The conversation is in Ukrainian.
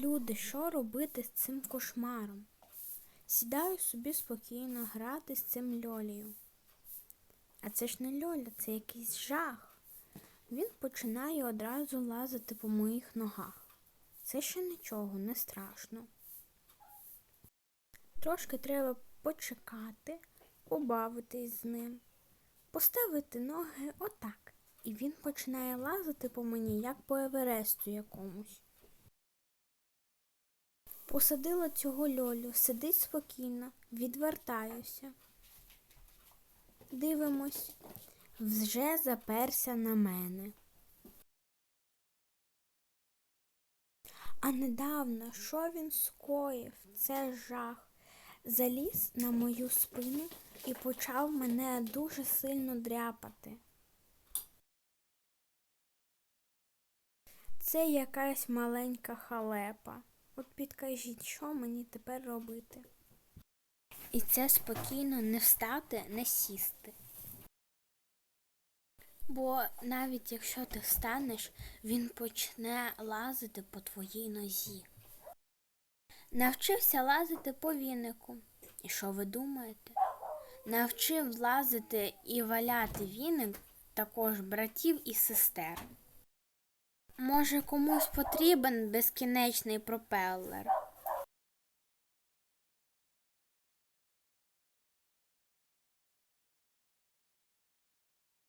люди, що робити з цим кошмаром? Сідаю собі спокійно грати з цим льолею. А це ж не льоля, це якийсь жах. Він починає одразу лазити по моїх ногах. Це ще нічого, не страшно. Трошки треба почекати, побавитись з ним, поставити ноги отак. І він починає лазити по мені, як по Евересту якомусь. Посадила цього льолю, сидить спокійно, відвертаюся. Дивимось, вже заперся на мене. А недавно що він скоїв? Це жах. Заліз на мою спину і почав мене дуже сильно дряпати. Це якась маленька халепа. От підкажіть, що мені тепер робити? І це спокійно не встати, не сісти. Бо навіть якщо ти встанеш, він почне лазити по твоїй нозі. Навчився лазити по вінику. І що ви думаєте? Навчив лазити і валяти віник також братів і сестер. Може, комусь потрібен безкінечний пропелер.